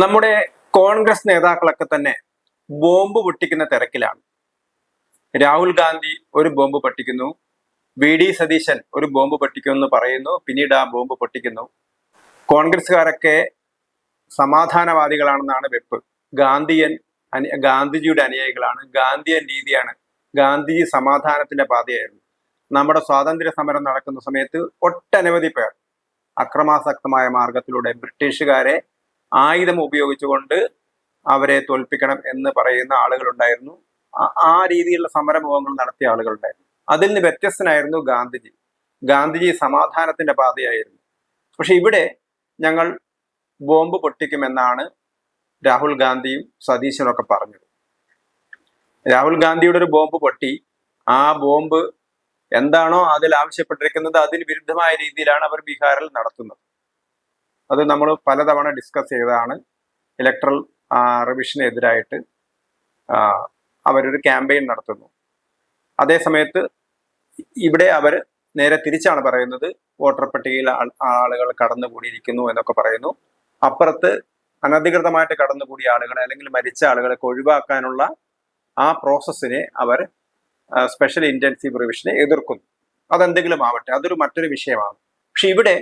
നമ്മുടെ കോൺഗ്രസ് നേതാക്കളൊക്കെ തന്നെ ബോംബ് പൊട്ടിക്കുന്ന തിരക്കിലാണ്. രാഹുൽ ഗാന്ധി ഒരു ബോംബ് പൊട്ടിക്കുന്നു. വി ഡി സതീശൻ ഒരു ബോംബ് പൊട്ടിക്കുമെന്ന് പറയുന്നു. പിന്നീട് ആ ബോംബ് പൊട്ടിക്കുന്നു. കോൺഗ്രസ്സുകാരൊക്കെ സമാധാനവാദികളാണെന്നാണ് വെപ്പ്. ഗാന്ധിയൻ ഗാന്ധിജിയുടെ അനുയായികളാണ്. ഗാന്ധിയൻ രീതിയാണ്. ഗാന്ധിജി സമാധാനത്തിന്റെ പാതയായിരുന്നു. നമ്മുടെ സ്വാതന്ത്ര്യ സമരം നടക്കുന്ന സമയത്ത് ഒട്ടനവധി പേർ അക്രമാസക്തമായ മാർഗത്തിലൂടെ ബ്രിട്ടീഷുകാരെ ആയുധം ഉപയോഗിച്ചുകൊണ്ട് അവരെ തോൽപ്പിക്കണം എന്ന് പറയുന്ന ആളുകളുണ്ടായിരുന്നു. ആ- രീതിയിലുള്ള സമരമുഖങ്ങൾ നടത്തിയ ആളുകളുണ്ടായിരുന്നു. അതിൽ നിന്ന് വ്യത്യസ്തനായിരുന്നു ഗാന്ധിജി. ഗാന്ധിജി സമാധാനത്തിന്റെ പാതയായിരുന്നു. പക്ഷെ ഇവിടെ ഞങ്ങൾ ബോംബ് പൊട്ടിക്കുമെന്നാണ് രാഹുൽ ഗാന്ധിയും സതീശനും ഒക്കെ പറഞ്ഞത്. രാഹുൽ ഗാന്ധിയുടെ ഒരു ബോംബ് പൊട്ടി. ആ ബോംബ് എന്താണോ അതിൽ ആവശ്യപ്പെട്ടിരിക്കുന്നത് അതിന് വിരുദ്ധമായ രീതിയിലാണ് അവർ ബീഹാറിൽ നടത്തുന്നത്. അത് നമ്മൾ പലതവണ ഡിസ്കസ് ചെയ്തതാണ് ഇലക്ട്രൽ റിവിഷനെതിരായിട്ട് അവരൊരു ക്യാമ്പയിൻ നടത്തുന്നു. അതേ സമയത്ത് ഇവിടെ അവർ നേരെ തിരിച്ചാണ് പറയുന്നത് വോട്ടർ പട്ടികയിൽ ആളുകൾ കടന്നുകൂടിയിരിക്കുന്നു എന്നൊക്കെ പറയുന്നു. അപ്പുറത്ത് അനധികൃതമായിട്ട് കടന്നുകൂടിയ ആളുകളെ അല്ലെങ്കിൽ മരിച്ച ആളുകളെ ഒഴിവാക്കാനുള്ള ആ പ്രോസസ്സിനെ അവർ സ്പെഷ്യൽ ഇന്റൻസീവ് റിവിഷനെ എതിർക്കുന്നു. അതെന്തെങ്കിലും ആവട്ടെ അതൊരു മറ്റൊരു വിഷയമാണ്. പക്ഷെ ഇവിടെ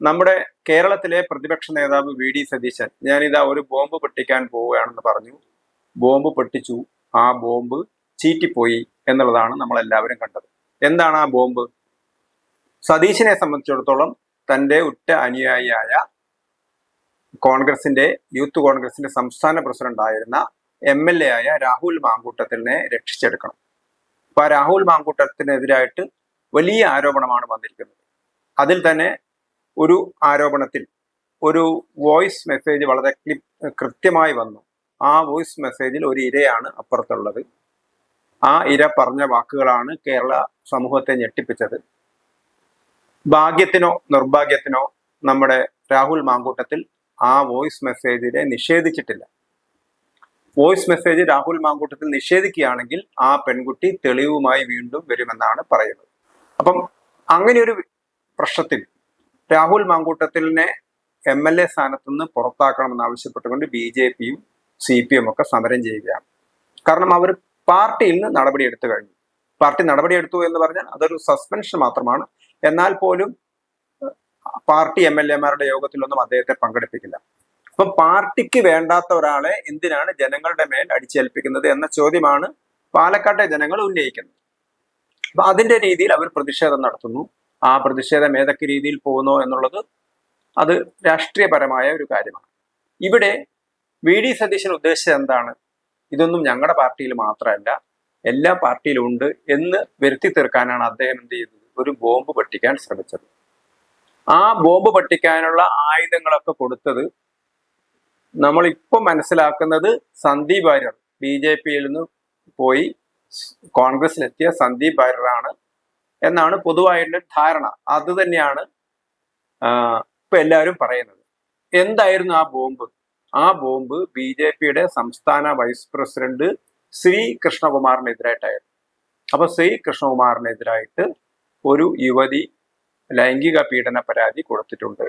നമ്മുടെ കേരളത്തിലെ പ്രതിപക്ഷ നേതാവ് വി ഡി സതീശൻ ഞാനിതാ ഒരു ബോംബ് പൊട്ടിക്കാൻ പോവുകയാണെന്ന് പറഞ്ഞു. ബോംബ് പൊട്ടിച്ചു. ആ ബോംബ് ചീറ്റിപ്പോയി എന്നുള്ളതാണ് നമ്മൾ എല്ലാവരും കണ്ടത്. എന്താണ് ആ ബോംബ്? സതീശനെ സംബന്ധിച്ചിടത്തോളം തന്റെ ഉറ്റ അനുയായിയായ കോൺഗ്രസിന്റെ യൂത്ത് കോൺഗ്രസിന്റെ സംസ്ഥാന പ്രസിഡന്റ് ആയിരുന്ന എം എൽ എ ആയ രാഹുൽ മാങ്കൂട്ടത്തിനെ രക്ഷിച്ചെടുക്കണം. അപ്പൊ ആ രാഹുൽ മാങ്കൂട്ടത്തിനെതിരായിട്ട് വലിയ ആരോപണമാണ് വന്നിരിക്കുന്നത്. അതിൽ തന്നെ ഒരു ആരോപണത്തിൽ ഒരു വോയിസ് മെസ്സേജ് വളരെ ക്ലിപ് കൃത്യമായി വന്നു. ആ വോയിസ് മെസ്സേജിൽ ഒരു ഇരയാണ് അപ്പുറത്തുള്ളത്. ആ ഇര പറഞ്ഞ വാക്കുകളാണ് കേരള സമൂഹത്തെ ഞെട്ടിപ്പിച്ചത്. ഭാഗ്യത്തിനോ നിർഭാഗ്യത്തിനോ നമ്മുടെ രാഹുൽ മാങ്കൂട്ടത്തിൽ ആ വോയിസ് മെസ്സേജിനെ നിഷേധിച്ചിട്ടില്ല. വോയിസ് മെസ്സേജ് രാഹുൽ മാങ്കൂട്ടത്തിൽ നിഷേധിക്കുകയാണെങ്കിൽ ആ പെൺകുട്ടി തെളിവുമായി വീണ്ടും വരുമെന്നാണ് പറയുന്നത്. അപ്പം അങ്ങനെ ഒരു പ്രശ്നത്തിൽ രാഹുൽ മാങ്കൂട്ടത്തിലിനെ എം എൽ എ സ്ഥാനത്ത് നിന്ന് പുറത്താക്കണമെന്ന് ആവശ്യപ്പെട്ടുകൊണ്ട് ബി ജെ പിയും സി പി എം ഒക്കെ സമരം ചെയ്യുകയാണ്. കാരണം അവർ പാർട്ടിയിൽ നിന്ന് നടപടി എടുത്തു കഴിഞ്ഞു. പാർട്ടി നടപടി എടുത്തു എന്ന് പറഞ്ഞാൽ അതൊരു സസ്പെൻഷൻ മാത്രമാണ്. എന്നാൽ പോലും പാർട്ടി എം എൽ എമാരുടെ യോഗത്തിലൊന്നും അദ്ദേഹത്തെ പങ്കെടുപ്പിക്കില്ല. അപ്പൊ പാർട്ടിക്ക് വേണ്ടാത്ത ഒരാളെ എന്തിനാണ് ജനങ്ങളുടെ മേൽ അടിച്ചേൽപ്പിക്കുന്നത് എന്ന ചോദ്യമാണ് പാലക്കാട്ടെ ജനങ്ങൾ ഉന്നയിക്കുന്നത്. അപ്പൊ അതിന്റെ രീതിയിൽ അവർ പ്രതിഷേധം നടത്തുന്നു. ആ പ്രതിഷേധം ഏതൊക്കെ രീതിയിൽ പോകുന്നു എന്നുള്ളത് അത് രാഷ്ട്രീയപരമായ ഒരു കാര്യമാണ്. ഇവിടെ വി ഡി സതീശൻ ഉദ്ദേശിച്ചത് എന്താണ്? ഇതൊന്നും ഞങ്ങളുടെ പാർട്ടിയിൽ മാത്രമല്ല എല്ലാ പാർട്ടിയിലും ഉണ്ട് എന്ന് വരുത്തി തീർക്കാനാണ് അദ്ദേഹം എന്ത് ചെയ്തത്? ഒരു ബോംബ് പൊട്ടിക്കാൻ ശ്രമിച്ചത്. ആ ബോംബ് പൊട്ടിക്കാനുള്ള ആയുധങ്ങളൊക്കെ കൊടുത്തത് നമ്മൾ ഇപ്പൊ മനസ്സിലാക്കുന്നത് സന്ദീപ് വാര്യർ ബി ജെ പിയിൽ നിന്ന് പോയി കോൺഗ്രസിലെത്തിയ സന്ദീപ് വാര്യറാണ് എന്നാണ് പൊതുവായിട്ടുള്ള ധാരണ. അത് തന്നെയാണ് ഇപ്പൊ എല്ലാവരും പറയുന്നത്. എന്തായിരുന്നു ആ ബോംബ്? ആ ബോംബ് ബി ജെ പിയുടെ സംസ്ഥാന വൈസ് പ്രസിഡന്റ് ശ്രീ കൃഷ്ണകുമാറിനെതിരായിട്ടായിരുന്നു അപ്പൊ ശ്രീ കൃഷ്ണകുമാറിനെതിരായിട്ട് ഒരു യുവതി ലൈംഗിക പീഡന പരാതി കൊടുത്തിട്ടുണ്ട്.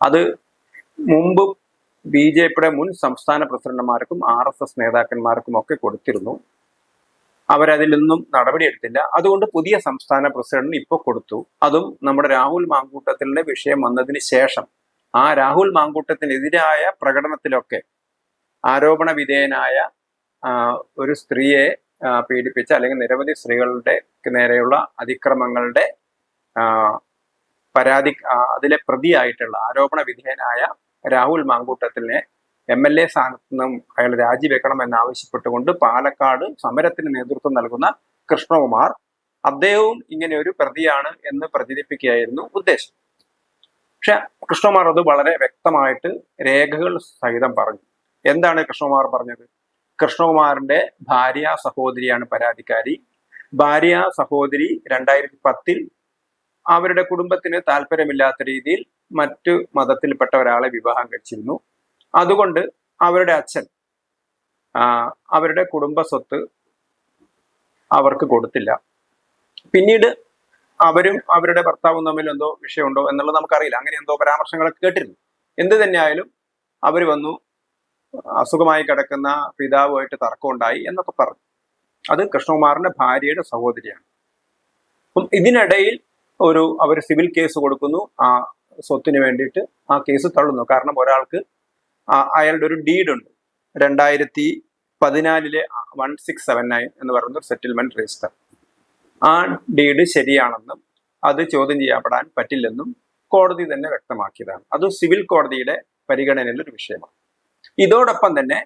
അത് മുമ്പ് ബി ജെ പിയുടെ മുൻ സംസ്ഥാന പ്രസിഡന്റുമാർക്കും ആർ എസ് എസ് നേതാക്കന്മാർക്കും ഒക്കെ കൊടുത്തിരുന്നു. അവരതിൽ നിന്നും നടപടിയെടുത്തില്ല അതുകൊണ്ട് പുതിയ സംസ്ഥാന പ്രസിഡന്റ് ഇപ്പോൾ കൊടുത്തു. അതും നമ്മുടെ രാഹുൽ മാങ്കൂട്ടത്തിലെ വിഷയം വന്നതിന് ശേഷം. ആ രാഹുൽ മാങ്കൂട്ടത്തിനെതിരായ പ്രകടനത്തിലൊക്കെ ആരോപണ വിധേയനായ ഒരു സ്ത്രീയെ പീഡിപ്പിച്ച അല്ലെങ്കിൽ നിരവധി സ്ത്രീകളുടെ നേരെയുള്ള അതിക്രമങ്ങളുടെ പരാതി അതിലെ പ്രതിയായിട്ടുള്ള ആരോപണ വിധേയനായ രാഹുൽ മാങ്കൂട്ടത്തിനെ എം എൽ എ സ്ഥാനത്ത് നിന്നും അയാൾ രാജിവെക്കണം എന്നാവശ്യപ്പെട്ടുകൊണ്ട് പാലക്കാട് സമരത്തിന് നേതൃത്വം നൽകുന്ന കൃഷ്ണകുമാർ അദ്ദേഹവും ഇങ്ങനെ ഒരു പ്രതിയാണ് എന്ന് പ്രചരിപ്പിക്കുകയായിരുന്നു ഉദ്ദേശം. പക്ഷെ കൃഷ്ണകുമാർ അത് വളരെ വ്യക്തമായിട്ട് രേഖകൾ സഹിതം പറഞ്ഞു. എന്താണ് കൃഷ്ണകുമാർ പറഞ്ഞത്? കൃഷ്ണകുമാറിന്റെ ഭാര്യ സഹോദരിയാണ് പരാതിക്കാരി. ഭാര്യ സഹോദരി രണ്ടായിരത്തി പത്തിൽ അവരുടെ കുടുംബത്തിന് താല്പര്യമില്ലാത്ത രീതിയിൽ മറ്റു മതത്തിൽപ്പെട്ട ഒരാളെ വിവാഹം കഴിച്ചിരുന്നു. അതുകൊണ്ട് അവരുടെ അച്ഛൻ അവരുടെ കുടുംബ സ്വത്ത് അവർക്ക് കൊടുത്തില്ല. പിന്നീട് അവരും അവരുടെ ഭർത്താവും തമ്മിൽ എന്തോ വിഷയമുണ്ടോ എന്നുള്ളത് നമുക്കറിയില്ല. അങ്ങനെ എന്തോ പരാമർശങ്ങളൊക്കെ കേട്ടിരുന്നു. എന്ത് തന്നെയായാലും അവർ വന്നു അസുഖമായി കിടക്കുന്ന പിതാവുമായിട്ട് തർക്കമുണ്ടായി എന്നൊക്കെ പറഞ്ഞു. അത് കൃഷ്ണകുമാറിന്റെ ഭാര്യയുടെ സഹോദരിയാണ്. അപ്പം ഇതിനിടയിൽ ഒരു അവർ സിവിൽ കേസ് കൊടുക്കുന്നു. ആ സ്വത്തിന് വേണ്ടിയിട്ട് ആ കേസ് തള്ളുന്നു. കാരണം ഒരാൾക്ക് അയാളുടെ ഒരു ഡീഡ് ഉണ്ട്. രണ്ടായിരത്തി പതിനാലിലെ വൺ സിക്സ് സെവൻ നയൻ എന്ന് പറയുന്ന ഒരു സെറ്റിൽമെന്റ് രജിസ്റ്റർ ആ ഡീഡ് ശരിയാണെന്നും അത് ചോദ്യം ചെയ്യപ്പെടാൻ പറ്റില്ലെന്നും കോടതി തന്നെ വ്യക്തമാക്കിയതാണ്. അത് സിവിൽ കോടതിയുടെ പരിഗണനയിലുള്ള ഒരു വിഷയമാണ്. ഇതോടൊപ്പം തന്നെ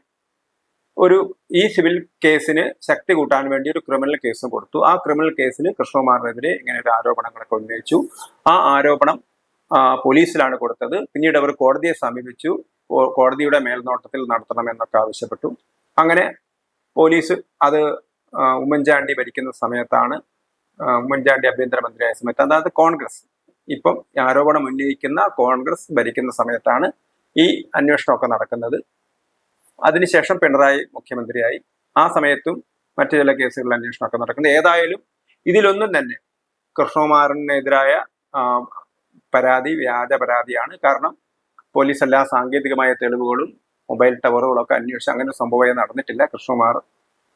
ഒരു ഈ സിവിൽ കേസിന് ശക്തി കൂട്ടാൻ വേണ്ടി ഒരു ക്രിമിനൽ കേസ് കൊടുത്തു. ആ ക്രിമിനൽ കേസിന് കൃഷ്ണകുമാറിനെതിരെ ഇങ്ങനെ ഒരു ആരോപണങ്ങളൊക്കെ ഉന്നയിച്ചു. ആ ആരോപണം പോലീസിലാണ് കൊടുത്തത്. പിന്നീട് അവർ കോടതിയെ സമീപിച്ചു. കോടതിയുടെ മേൽനോട്ടത്തിൽ നടത്തണമെന്നൊക്കെ ആവശ്യപ്പെട്ടു. അങ്ങനെ പോലീസ് അത് ഉമ്മൻചാണ്ടി ഭരിക്കുന്ന സമയത്താണ് ഉമ്മൻചാണ്ടി ആഭ്യന്തരമന്ത്രിയായ സമയത്ത് അതായത് കോൺഗ്രസ്. ഇപ്പം ആരോപണം ഉന്നയിക്കുന്ന കോൺഗ്രസ് ഭരിക്കുന്ന സമയത്താണ് ഈ അന്വേഷണമൊക്കെ നടക്കുന്നത്. അതിനുശേഷം പിണറായി മുഖ്യമന്ത്രിയായി. ആ സമയത്തും മറ്റു ചില കേസുകളിൽ അന്വേഷണമൊക്കെ നടക്കുന്നത് ഏതായാലും ഇതിലൊന്നും തന്നെ കൃഷ്ണകുമാറിനെതിരായ പരാതി വ്യാജ പരാതിയാണ്. കാരണം പോലീസ് എല്ലാ സാങ്കേതികമായ തെളിവുകളും മൊബൈൽ ടവറുകളും ഒക്കെ അന്വേഷിച്ച് അങ്ങനെ സംഭവം നടന്നിട്ടില്ല. കൃഷ്ണകുമാർ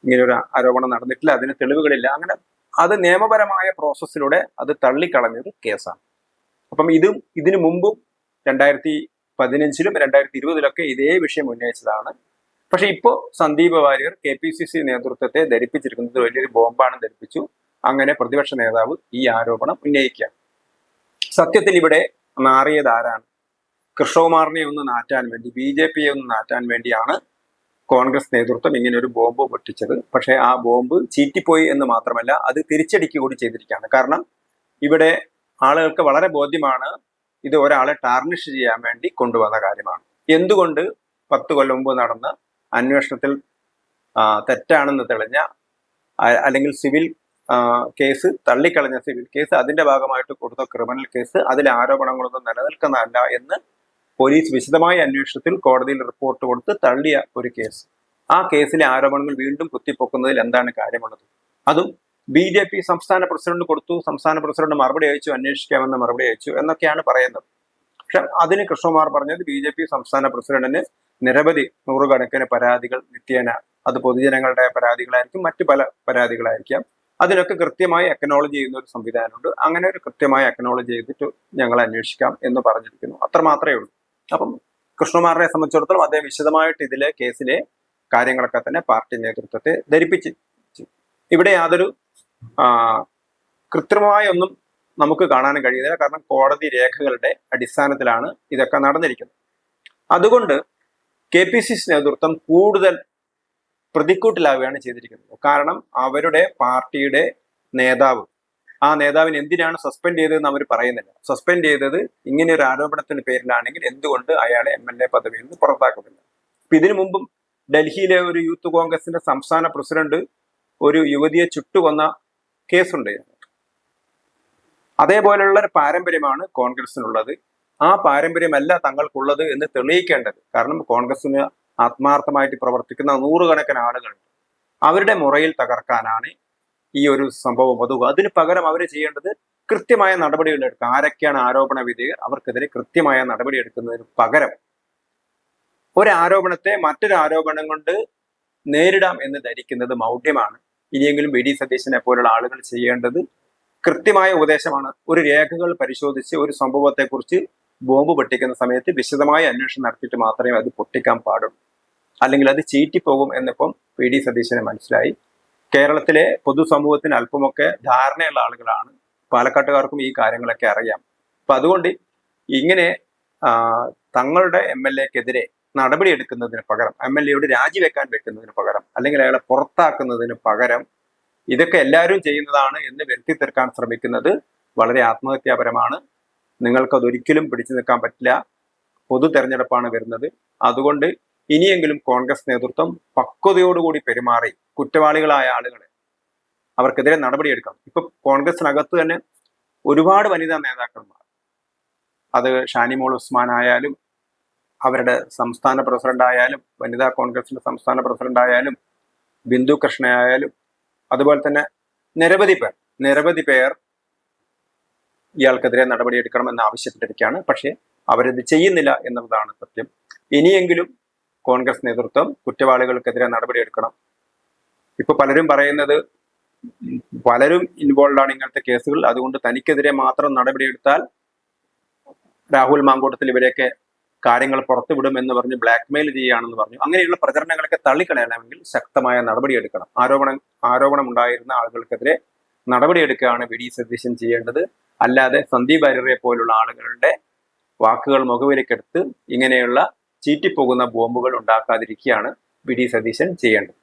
ഇങ്ങനെയൊരു ആരോപണം നടന്നിട്ടില്ല. അതിന് തെളിവുകളില്ല. അങ്ങനെ അത് നിയമപരമായ പ്രോസസ്സിലൂടെ അത് തള്ളിക്കളഞ്ഞൊരു കേസാണ്. അപ്പം ഇതും ഇതിനു മുമ്പും രണ്ടായിരത്തി പതിനഞ്ചിലും രണ്ടായിരത്തി ഇരുപതിലൊക്കെ ഇതേ വിഷയം ഉന്നയിച്ചതാണ്. പക്ഷെ ഇപ്പോൾ Sandeep Warrier K P C C നേതൃത്വത്തെ ധരിപ്പിച്ചിരിക്കുന്നത് വലിയൊരു ബോംബാണ് ധരിപ്പിച്ചു. അങ്ങനെ പ്രതിപക്ഷ നേതാവ് ഈ ആരോപണം ഉന്നയിക്കുക സത്യത്തിൽ ഇവിടെ നാറിയത് ആരാണ്? കൃഷ്ണകുമാറിനെ ഒന്ന് നാറ്റാൻ വേണ്ടി ബി ജെ പിയെ ഒന്ന് നാറ്റാൻ വേണ്ടിയാണ് കോൺഗ്രസ് നേതൃത്വം ഇങ്ങനെ ഒരു ബോംബ് പൊട്ടിച്ചത്. പക്ഷേ ആ ബോംബ് ചീറ്റിപ്പോയി എന്ന് മാത്രമല്ല അത് തിരിച്ചടിക്കുക കൂടി ചെയ്തിരിക്കുകയാണ്. കാരണം ഇവിടെ ആളുകൾക്ക് വളരെ ബോധ്യമാണ് ഇത് ഒരാളെ ടാർണിഷ് ചെയ്യാൻ വേണ്ടി കൊണ്ടുവന്ന കാര്യമാണ്. എന്തുകൊണ്ട് പത്ത് കൊല്ലം മുമ്പ് നടന്ന അന്വേഷണത്തിൽ തെറ്റാണെന്ന് തെളിഞ്ഞ അല്ലെങ്കിൽ സിവിൽ കേസ് തള്ളിക്കളഞ്ഞ സിവിൽ കേസ് അതിന്റെ ഭാഗമായിട്ട് കൊടുത്ത ക്രിമിനൽ കേസ് അതിലെ ആരോപണങ്ങളൊന്നും നിലനിൽക്കുന്നതല്ല എന്ന് പോലീസ് വിശദമായ അന്വേഷണത്തിൽ കോടതിയിൽ റിപ്പോർട്ട് കൊടുത്ത് തള്ളിയ ഒരു കേസ്. ആ കേസിലെ ആരോപണങ്ങൾ വീണ്ടും കുത്തിപ്പൊക്കുന്നതിൽ എന്താണ് കാര്യമുള്ളത്? അതും ബി ജെ പി സംസ്ഥാന പ്രസിഡന്റ് കൊടുത്തു സംസ്ഥാന പ്രസിഡന്റ് മറുപടി അയച്ചു അന്വേഷിക്കാമെന്ന് മറുപടി അയച്ചു എന്നൊക്കെയാണ് പറയുന്നത്. പക്ഷെ അതിന് കൃഷ്ണകുമാർ പറഞ്ഞത് ബി ജെ പി സംസ്ഥാന പ്രസിഡന്റിന് നിരവധി നൂറുകണക്കിന് പരാതികൾ നിത്യേന അത് പൊതുജനങ്ങളുടെ പരാതികളായിരിക്കും മറ്റു പല പരാതികളായിരിക്കാം. അതിനൊക്കെ കൃത്യമായി അക്നോളജ് ചെയ്യുന്ന ഒരു സംവിധാനമുണ്ട്. അങ്ങനെ ഒരു കൃത്യമായി അക്നോളജ് ചെയ്തിട്ട് ഞങ്ങൾ അന്വേഷിക്കാം എന്ന് പറഞ്ഞിരിക്കുന്നു. അത്രമാത്രമേ ഉള്ളൂ. അപ്പം കൃഷ്ണകുമാറിനെ സംബന്ധിച്ചിടത്തോളം അദ്ദേഹം വിശദമായിട്ട് ഇതിലെ കേസിലെ കാര്യങ്ങളൊക്കെ തന്നെ പാർട്ടി നേതൃത്വത്തെ ധരിപ്പിച്ച് ഇവിടെ യാതൊരു കൃത്രിമമായ ഒന്നും നമുക്ക് കാണാൻ കഴിയുന്നില്ല. കാരണം കോടതി രേഖകളുടെ അടിസ്ഥാനത്തിലാണ് ഇതൊക്കെ നടന്നിരിക്കുന്നത്. അതുകൊണ്ട് കെ പി സി സി നേതൃത്വം കൂടുതൽ പ്രതിക്കൂട്ടിലാവുകയാണ് ചെയ്തിരിക്കുന്നത്. കാരണം അവരുടെ പാർട്ടിയുടെ നേതാവ് ആ നേതാവിനെ എന്തിനാണ് സസ്പെൻഡ് ചെയ്തതെന്ന് അവർ പറയുന്നില്ല. സസ്പെൻഡ് ചെയ്തത് ഇങ്ങനെ ഒരു ആരോപണത്തിന് പേരിലാണെങ്കിൽ എന്തുകൊണ്ട് അയാളെ എം എൽ എ പദവിയിൽ നിന്ന് പുറത്താക്കുന്നില്ല. അപ്പൊ ഇതിനു മുമ്പും ഡൽഹിയിലെ ഒരു യൂത്ത് കോൺഗ്രസിന്റെ സംസ്ഥാന പ്രസിഡന്റ് ഒരു യുവതിയെ ചുട്ടുകൊന്ന കേസുണ്ട്. അതേപോലെയുള്ള ഒരു പാരമ്പര്യമാണ് കോൺഗ്രസിനുള്ളത്. ആ പാരമ്പര്യമല്ല തങ്ങൾക്കുള്ളത് എന്ന് തെളിയിക്കേണ്ടത്. കാരണം കോൺഗ്രസിന് ആത്മാർത്ഥമായിട്ട് പ്രവർത്തിക്കുന്ന നൂറുകണക്കിന് ആളുകളുണ്ട്. അവരുടെ മുറയിൽ തകർക്കാനാണ് ഈ ഒരു സംഭവം. ഒതുങ്ങുക അതിന് പകരം അവർ ചെയ്യേണ്ടത് കൃത്യമായ നടപടികൾ എടുക്കുക. ആരൊക്കെയാണ് ആരോപണ വിധേയർ? അവർക്കെതിരെ കൃത്യമായ നടപടി എടുക്കുന്നതിന് പകരം ഒരു ആരോപണത്തെ മറ്റൊരു ആരോപണം കൊണ്ട് നേരിടാം എന്ന് ധരിക്കുന്നത് മൗഢ്യമാണ്. ഇനിയെങ്കിലും വി ഡി സതീശനെ പോലുള്ള ആളുകൾ ചെയ്യേണ്ടത് കൃത്യമായ ഉപദേശമാണ്. ഒരു രേഖകൾ പരിശോധിച്ച് ഒരു സംഭവത്തെക്കുറിച്ച് ബോംബ് പൊട്ടിക്കുന്ന സമയത്ത് വിശദമായ അന്വേഷണം നടത്തിയിട്ട് മാത്രമേ അത് പൊട്ടിക്കാൻ പാടുള്ളൂ. അല്ലെങ്കിൽ അത് ചീറ്റിപ്പോകും എന്നിപ്പം പി ഡി സതീശന് മനസ്സിലായി. കേരളത്തിലെ പൊതുസമൂഹത്തിന് അല്പമൊക്കെ ധാരണയുള്ള ആളുകളാണ്. പാലക്കാട്ടുകാർക്കും ഈ കാര്യങ്ങളൊക്കെ അറിയാം. അപ്പൊ അതുകൊണ്ട് ഇങ്ങനെ തങ്ങളുടെ എം എൽ എക്കെതിരെ നടപടി എടുക്കുന്നതിന് പകരം എം എൽ എയോട് രാജിവെക്കാൻ വെക്കുന്നതിന് പകരം അല്ലെങ്കിൽ അയാളെ പുറത്താക്കുന്നതിന് പകരം ഇതൊക്കെ എല്ലാവരും ചെയ്യുന്നതാണ് എന്ന് വരുത്തി തീർക്കാൻ ശ്രമിക്കുന്നത് വളരെ ആത്മഹത്യാപരമാണ്. നിങ്ങൾക്കതൊരിക്കലും പിടിച്ചു നിൽക്കാൻ പറ്റില്ല. പൊതു തെരഞ്ഞെടുപ്പാണ് വരുന്നത്. അതുകൊണ്ട് ഇനിയെങ്കിലും കോൺഗ്രസ് നേതൃത്വം പക്വതയോടുകൂടി പെരുമാറി കുറ്റവാളികളായ ആളുകളെ അവർക്കെതിരെ നടപടിയെടുക്കണം ഇപ്പൊ കോൺഗ്രസിനകത്ത് തന്നെ ഒരുപാട് വനിതാ നേതാക്കന്മാർ. അത് ഷാനിമോൾ ഉസ്മാൻ ആയാലും അവരുടെ സംസ്ഥാന പ്രസിഡന്റ് ആയാലും വനിതാ കോൺഗ്രസിന്റെ സംസ്ഥാന പ്രസിഡന്റ് ആയാലും ബിന്ദു കൃഷ്ണ ആയാലും അതുപോലെ തന്നെ നിരവധി പേർ നിരവധി പേർ ഇയാൾക്കെതിരെ നടപടിയെടുക്കണമെന്ന് ആവശ്യപ്പെട്ടിരിക്കുകയാണ്. പക്ഷേ അവരത് ചെയ്യുന്നില്ല എന്നുള്ളതാണ് സത്യം. ഇനിയെങ്കിലും കോൺഗ്രസ് നേതൃത്വം കുറ്റവാളികൾക്കെതിരെ നടപടിയെടുക്കണം. ഇപ്പൊ പലരും പറയുന്നത് പലരും ഇൻവോൾവ് ആണ് ഇങ്ങനത്തെ കേസുകൾ. അതുകൊണ്ട് തനിക്കെതിരെ മാത്രം നടപടിയെടുത്താൽ രാഹുൽ മാങ്കോട്ടത്തിൽ ഇവരെയൊക്കെ കാര്യങ്ങൾ പുറത്തുവിടും എന്ന് പറഞ്ഞ് ബ്ലാക്ക്മെയിൽ ചെയ്യുകയാണെന്ന് പറഞ്ഞു. അങ്ങനെയുള്ള പ്രചരണങ്ങളൊക്കെ തള്ളിക്കളയണമെങ്കിൽ ശക്തമായ നടപടിയെടുക്കണം. ആരോപണം ആരോപണം ഉണ്ടായിരുന്ന ആളുകൾക്കെതിരെ നടപടിയെടുക്കുകയാണ് വി ഡി സതീശൻ ചെയ്യേണ്ടത്. അല്ലാതെ സന്ദീപ് വാര്യരെ പോലുള്ള ആളുകളുടെ വാക്കുകൾ മുഖവിലേക്കെടുത്ത് ഇങ്ങനെയുള്ള ചീറ്റിപ്പോകുന്ന ബോംബുകൾ ഉണ്ടാക്കാതിരിക്കുകയാണ് വി ഡി സതീശൻ ചെയ്യേണ്ടത്.